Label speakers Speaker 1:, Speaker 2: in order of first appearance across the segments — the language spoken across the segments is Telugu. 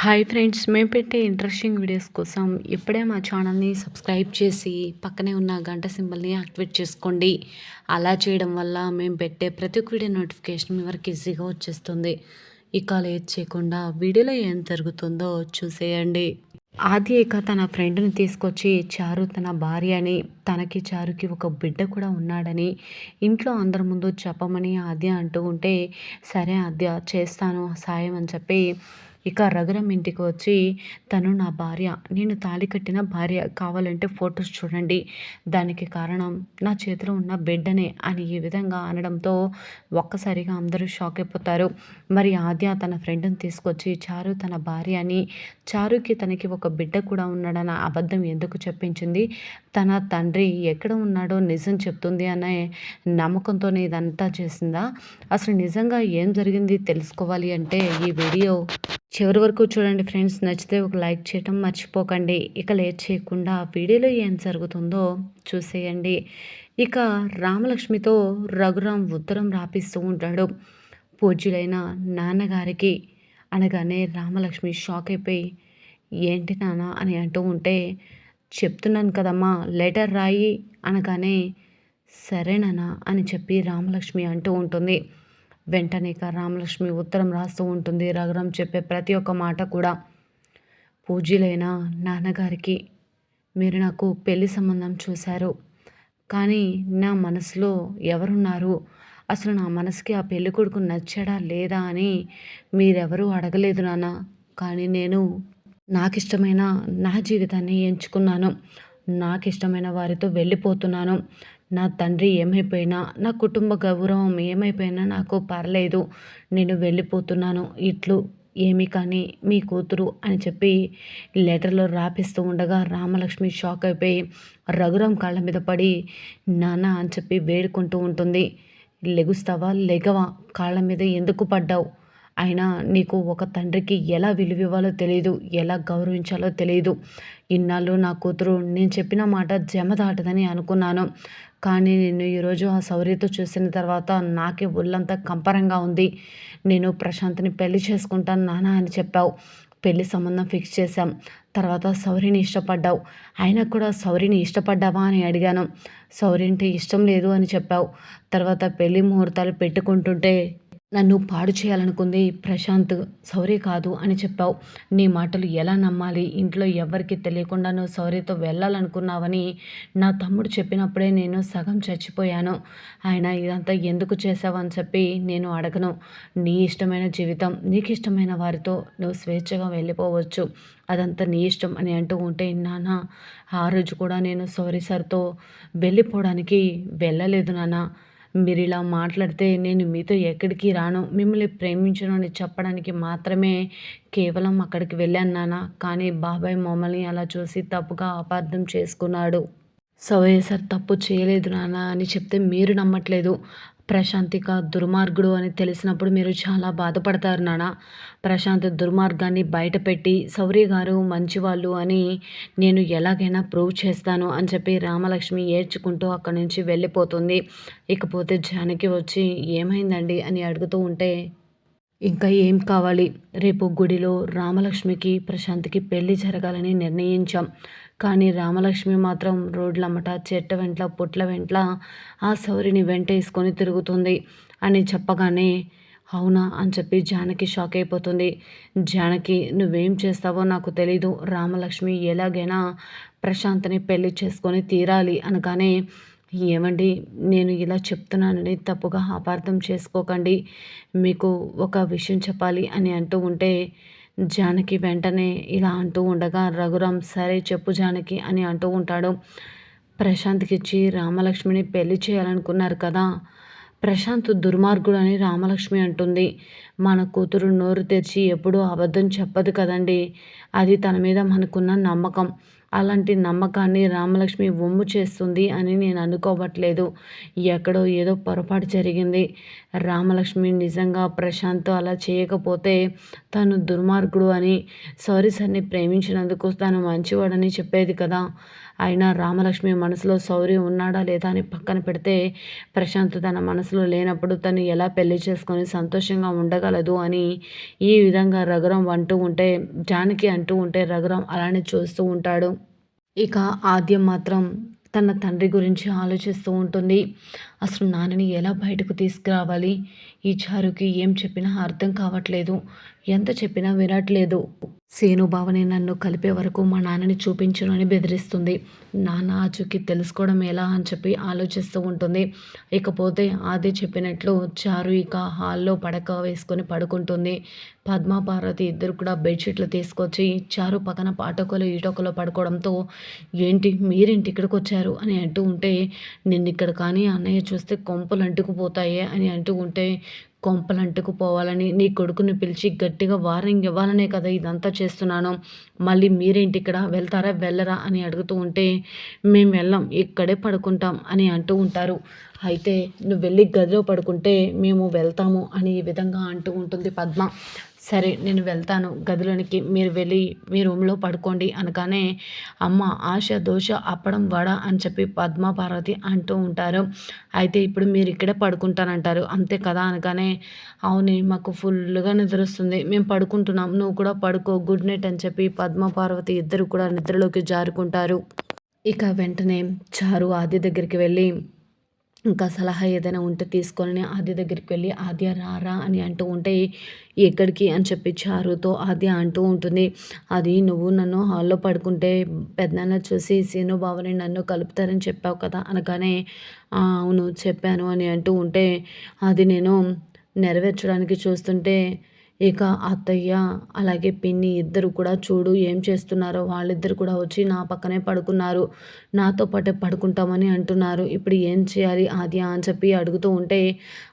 Speaker 1: హాయ్ ఫ్రెండ్స్ మేము పెట్టే ఇంట్రెస్టింగ్ వీడియోస్ కోసం ఇప్పుడే మా ఛానల్ని సబ్స్క్రైబ్ చేసి పక్కనే ఉన్న గంట సింబల్ని యాక్టివేట్ చేసుకోండి. అలా చేయడం వల్ల మేము పెట్టే ప్రతి ఒక్క వీడియో నోటిఫికేషన్ మీ వరకు ఈజీగా వచ్చేస్తుంది. ఇక లేట్ చేయకుండా వీడియోలో ఏం జరుగుతుందో చూసేయండి. ఆది ఇక తన ఫ్రెండ్ని తీసుకొచ్చి చారు తన భార్య అని తనకి చారుకి ఒక బిడ్డ కూడా ఉన్నాడని ఇంట్లో అందరి ముందు చెప్పమని ఆద్య అంటూ ఉంటే సరే ఆద్య చేస్తాను సాయం అని చెప్పి ఇక రఘురం ఇంటికి వచ్చి తను నా భార్య నేను తాళి కట్టిన భార్య కావాలంటే ఫొటోస్ చూడండి. దానికి కారణం నా చేతిలో ఉన్న బిడ్డనే అని ఈ విధంగా అనడంతో ఒక్కసారిగా అందరూ షాక్ అయిపోతారు. మరి ఆద్య తన ఫ్రెండ్ని తీసుకొచ్చి చారు తన భార్య అని చారుకి తనకి ఒక బిడ్డ కూడా ఉన్నాడన్న అబద్ధం ఎందుకు చెప్పించింది? తన తండ్రి ఎక్కడ ఉన్నాడో నిజం చెప్తుంది అనే నమ్మకంతోనే ఇదంతా చేసిందా? అసలు నిజంగా ఏం జరిగింది తెలుసుకోవాలి అంటే ఈ వీడియో చివరి వరకు చూడండి ఫ్రెండ్స్ నచ్చితే ఒక లైక్ చేయటం మర్చిపోకండి. ఇక లేట్ చేయకుండా వీడియోలో ఏం జరుగుతుందో చూసేయండి. ఇక రామలక్ష్మితో రఘురాం ఉత్తరం రాపిస్తూ ఉంటాడు. పూజ్యులైన నాన్నగారికి అనగానే రామలక్ష్మి షాక్ అయిపోయి ఏంటి నాన్న అని అంటూ ఉంటే చెప్తున్నాను కదమ్మా లెటర్ రాయి అనగానే సరేనా అని చెప్పి రామలక్ష్మి అంటూ ఉంటుంది. వెంటనే ఇక రామలక్ష్మి ఉత్తరం రాస్తూ ఉంటుంది. రఘురాం చెప్పే ప్రతి ఒక్క మాట కూడా పూజ్యులైన నాన్నగారికి మీరు నాకు పెళ్ళి సంబంధం చూశారు. కానీ నా మనసులో ఎవరున్నారు? అసలు నా మనసుకి ఆ పెళ్ళి కొడుకు నచ్చాడా లేదా అని మీరెవరూ అడగలేదు నాన్న. కానీ నేను నాకు ఇష్టమైన నా జీవితాన్ని ఎంచుకున్నాను. నాకు ఇష్టమైన వారితో వెళ్ళిపోతున్నాను. నా తండ్రి ఏమైపోయినా నా కుటుంబ గౌరవం ఏమైపోయినా నాకు పర్లేదు. నేను వెళ్ళిపోతున్నాను. ఇట్లు ఏమి కానీ మీ కూతురు అని చెప్పి లెటర్లో రాపిస్తూ ఉండగా రామలక్ష్మి షాక్ అయిపోయి రఘురాం కాళ్ళ మీద పడి నాన్న అని చెప్పి వేడుకుంటూ ఉంటుంది. లెగుస్తావా? లెగవా? కాళ్ళ మీద ఎందుకు పడ్డావు? అయినా నీకు ఒక తండ్రికి ఎలా విలువివ్వాలో తెలియదు ఎలా గౌరవించాలో తెలియదు ఇన్నాళ్ళు నా కూతురు నేను చెప్పిన మాట జమ దాటదని అనుకున్నాను. కానీ నేను ఈరోజు ఆ సౌర్యతో చూసిన తర్వాత నాకే ఒళ్ళంతా కంపరంగా ఉంది. నేను ప్రశాంత్ని పెళ్ళి చేసుకుంటాను నానా అని చెప్పావు. పెళ్ళి సంబంధం ఫిక్స్ చేశాం. తర్వాత సౌరిని ఇష్టపడ్డావు. అయినా కూడా సౌరిని ఇష్టపడ్డావా అని అడిగాను. సౌరి అంటే ఇష్టం లేదు అని చెప్పావు. తర్వాత పెళ్ళి ముహూర్తాలు పెట్టుకుంటుంటే నన్ను పాడు చేయాలనుకుంది ప్రశాంత్. సౌరీ కాదు అని చెప్పావు. నీ మాటలు ఎలా నమ్మాలి? ఇంట్లో ఎవరికి తెలియకుండా నువ్వు సౌరీతో వెళ్ళాలనుకున్నావని నా తమ్ముడు చెప్పినప్పుడే నేను సగం చచ్చిపోయాను. ఆయన ఇదంతా ఎందుకు చేసావని చెప్పి నేను అడగను. నీ ఇష్టమైన జీవితం నీకు ఇష్టమైన వారితో నువ్వు స్వేచ్ఛగా వెళ్ళిపోవచ్చు. అదంతా నీ ఇష్టం అని అంటూ ఉంటే నాన్న ఆ రోజు కూడా నేను సౌరి సార్తో వెళ్ళిపోవడానికి వెళ్ళలేదు నాన్న. మీరు ఇలా మాట్లాడితే నేను మీతో ఎక్కడికి రాను. మిమ్మల్ని ప్రేమించను అని చెప్పడానికి మాత్రమే కేవలం అక్కడికి వెళ్ళాను నాన్న. కానీ బాబాయ్ మమ్మల్ని అలా చూసి తప్పుగా అపార్థం చేసుకున్నాడు. సవయ్య సార్ తప్పు చేయలేదు నాన్న అని చెప్తే మీరు నమ్మట్లేదు. ప్రశాంతిక దుర్మార్గుడు అని తెలిసినప్పుడు మీరు చాలా బాధపడతారు నాన్న ప్రశాంత్ దుర్మార్గాన్ని బయటపెట్టి శౌర్య గారు మంచివాళ్ళు అని నేను ఎలాగైనా ప్రూవ్ చేస్తాను అని చెప్పి రామలక్ష్మి ఏడ్చుకుంటూ అక్కడి నుంచి వెళ్ళిపోతుంది. ఇకపోతే జానకి వచ్చి ఏమైందండి? అని అడుగుతూ ఉంటే ఇంకా ఏం కావాలి? రేపు గుడిలో రామలక్ష్మికి ప్రశాంత్కి పెళ్ళి జరగాలని నిర్ణయించాం. కానీ రామలక్ష్మి మాత్రం రోడ్లమ్మట చెట్ట వెంట్ల పుట్ల వెంట్ల ఆ సౌరిని వెంటేసుకొని తిరుగుతుంది అని చెప్పగానే అవునా అని చెప్పి జానకి షాక్ అయిపోతుంది. జానకి నువ్వేం చేస్తావో నాకు తెలీదు. రామలక్ష్మి ఎలాగైనా ప్రశాంత్ని పెళ్ళి చేసుకొని తీరాలి అనగానే ఏమండి? నేను ఇలా చెప్తున్నానని తప్పుగా అపార్థం చేసుకోకండి. మీకు ఒక విషయం చెప్పాలి అని అంటూ ఉంటే జానకి వెంటనే ఇలా అంటూ ఉండగా రఘురామ్ సరే చెప్పు జానకి అని అంటూ ఉంటాడు. ప్రశాంత్కి ఇచ్చి రామలక్ష్మిని పెళ్ళి చేయాలనుకున్నారు కదా? ప్రశాంత్ దుర్మార్గుడు అని రామలక్ష్మి అంటుంది. మన కూతురు నోరు తెరిచి ఎప్పుడూ అబద్ధం చెప్పదు కదండి? అది తన మీద మనకున్న నమ్మకం. అలాంటి నమ్మకాన్ని రామలక్ష్మి వమ్ము చేస్తుంది అని నేను అనుకోవట్లేదు. ఎక్కడో ఏదో పొరపాటు జరిగింది. రామలక్ష్మి నిజంగా ప్రశాంత్ అలా చేయకపోతే తను దుర్మార్గుడు అని సారీ సార్ని ప్రేమించినందుకు తను మంచివాడని చెప్పేది కదా. అయినా రామలక్ష్మి మనసులో సౌర్యం ఉన్నాడా లేదా అని పక్కన పెడితే ప్రశాంత్ తన మనసులో లేనప్పుడు తను ఎలా పెళ్ళి చేసుకొని సంతోషంగా ఉండగలదు అని ఈ విధంగా రఘురాం అంటూ ఉంటే జానకి అంటూ ఉంటే రఘురాం అలానే చూస్తూ ఉంటాడు. ఇక ఆద్యం మాత్రం తన తండ్రి గురించి ఆలోచిస్తూ ఉంటుంది. అసలు నాన్నని ఎలా బయటకు తీసుకురావాలి? ఈ చారుకి ఏం చెప్పినా అర్థం కావట్లేదు. ఎంత చెప్పినా వినట్లేదు. సేను భావని నన్ను కలిపే వరకు మా నాన్నని చూపించను అని బెదిరిస్తుంది. నాన్న ఆచూకి తెలుసుకోవడం ఎలా అని చెప్పి ఆలోచిస్తూ ఉంటుంది. ఇకపోతే ఆది చెప్పినట్లు చారు ఇక హాల్లో పడక వేసుకొని పడుకుంటుంది. పద్మ పార్వతి ఇద్దరు కూడా బెడ్షీట్లు తీసుకొచ్చి చారు పక్కన పాటకలో ఈటొకలో పడుకోవడంతో ఏంటి మీరేంటి ఇక్కడికి వచ్చారు అని అంటూ ఉంటే నిన్న ఇక్కడ కానీ అన్నయ్య చూస్తే కొంపలు అంటుకుపోతాయే అని అంటూ ఉంటే కొంపలు అంటుకుపోవాలని నీ కొడుకుని పిలిచి గట్టిగా వార్నింగ్ ఇవ్వాలనే కదా ఇదంతా చేస్తున్నాను. మళ్ళీ మీరేంటి ఇక్కడ? వెళ్తారా? వెళ్ళరా? అని అడుగుతూ ఉంటే మేము వెళ్ళాం ఇక్కడే పడుకుంటాం అని అంటూ ఉంటారు. అయితే నువ్వు వెళ్ళి గదిలో పడుకుంటే మేము వెళ్తాము అని ఈ విధంగా అంటూ ఉంటుంది పద్మ. సరే నేను వెళ్తాను. గదిలోనికి మీరు వెళ్ళి మీ రూమ్లో పడుకోండి అనగానే అమ్మ ఆశ దోష అప్పడం వడ అని చెప్పి పద్మ పార్వతి అంటూ ఉంటారు. అయితే ఇప్పుడు మీరు ఇక్కడే పడుకుంటానంటారు. అంతే కదా అనగానే అవునే మాకు ఫుల్గా నిద్ర వస్తుంది మేము పడుకుంటున్నాం. నువ్వు కూడా పడుకో. గుడ్ నైట్ అని చెప్పి పద్మ పార్వతి ఇద్దరు కూడా నిద్రలోకి జారుకుంటారు. ఇక వెంటనే చారు ఆది దగ్గరికి వెళ్ళి ఇంకా సలహా ఏదైనా ఉంటే తీసుకొని ఆద్య దగ్గరికి వెళ్ళి ఆద్య రారా అని అంటూ ఉంటే ఎక్కడికి? అని చెప్పి చారుతో ఆద్య అంటూ ఉంటుంది. అది నువ్వు నన్ను హాల్లో పడుకుంటే పెద్దనాన్న చూసి సీను బావని నన్ను కలుపుతారని చెప్పావు కదా అనగానే అవును చెప్పాను అని అంటూ ఉంటే అది నేను నెరవేర్చడానికి చూస్తుంటే ఇక అత్తయ్య అలాగే పిన్ని ఇద్దరు కూడా చూడు ఏం చేస్తున్నారో. వాళ్ళిద్దరు కూడా వచ్చి నా పక్కనే పడుకున్నారు. నాతో పాటే పడుకుంటామని అంటున్నారు. ఇప్పుడు ఏం చేయాలి? ఆద్య అని చెప్పి అడుగుతూ ఉంటే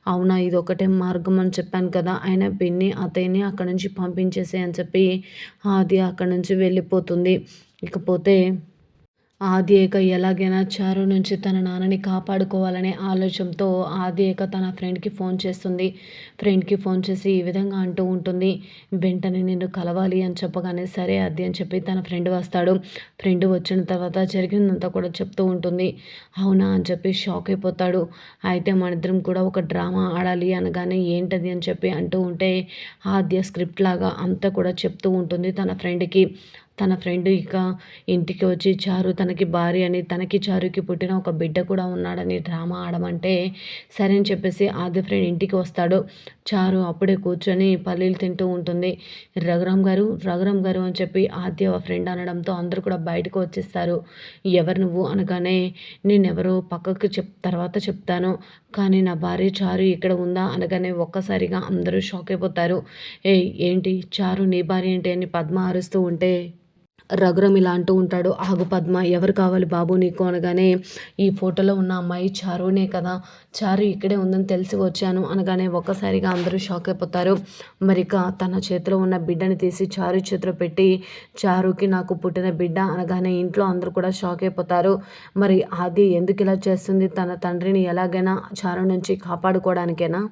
Speaker 1: అవునా ఇది ఒకటే మార్గం అని చెప్పాను కదా. ఆయన పిన్ని అత్తయ్యని అక్కడి నుంచి పంపించేసే అని చెప్పి ఆద్య అక్కడి నుంచి వెళ్ళిపోతుంది. ఇకపోతే ఆదియేక ఎలాగైనా చారు నుంచి తన నాన్నని కాపాడుకోవాలనే ఆలోచనతో ఆదియేక తన ఫ్రెండ్కి ఫోన్ చేస్తుంది. ఫ్రెండ్కి ఫోన్ చేసి ఈ విధంగా అంటూ ఉంటుంది. వెంటనే నిన్ను కలవాలి అని చెప్పగానే సరే అది అని చెప్పి తన ఫ్రెండ్ వస్తాడు. ఫ్రెండ్ వచ్చిన తర్వాత జరిగిందంతా కూడా చెప్తూ ఉంటుంది. అవునా అని చెప్పి షాక్ అయిపోతాడు. అయితే మన ఇద్దరం కూడా ఒక డ్రామా ఆడాలి అనగానే ఏంటది అని చెప్పి అంటూ ఉంటే ఆద్య స్క్రిప్ట్ లాగా అంతా కూడా చెప్తూ ఉంటుంది తన ఫ్రెండ్కి. తన ఫ్రెండ్ ఇక ఇంటికి వచ్చి చారు తనకి భార్య అని తనకి చారుకి పుట్టిన ఒక బిడ్డ కూడా ఉన్నాడని డ్రామా ఆడమంటే సరే అని చెప్పేసి ఆది ఫ్రెండ్ ఇంటికి వస్తాడు. చారు అప్పుడే కూర్చొని పల్లీలు తింటూ ఉంటుంది. రఘురామ్ గారు రఘురామ్ గారు అని చెప్పి ఆద్య ఫ్రెండ్ అనడంతో అందరూ కూడా బయటకు వచ్చేస్తారు. ఎవరు నువ్వు? అనగానే నేనెవరో పక్కకు చెప్ తర్వాత చెప్తాను. కానీ నా భార్య చారు ఇక్కడ ఉందా? అనగానే ఒక్కసారిగా అందరూ షాక్ అయిపోతారు. ఏ ఏంటి? చారు నీ భార్య ఏంటి? అని పద్మ అరుస్తూ ఉంటే రఘురం ఇలా అంటూ ఉంటాడు ఆగు పద్మ ఎవరు కావాలి బాబు నీకు? అనగానే ఈ ఫోటోలో ఉన్న అమ్మాయి చారునే కదా చారు ఇక్కడే ఉందని తెలిసి వచ్చాను. అనగానే ఒక్కసారిగా అందరూ షాక్ అయిపోతారు. మరిక తన చేతిలో ఉన్న బిడ్డని తీసి చారు చేతిలో పెట్టి చారుకి నాకు పుట్టిన బిడ్డ అనగానే ఇంట్లో అందరూ కూడా షాక్ అయిపోతారు. మరి ఆది ఎందుకు ఇలా చేస్తుంది? తన తండ్రిని ఎలాగైనా చారు నుంచి కాపాడుకోవడానికేనా?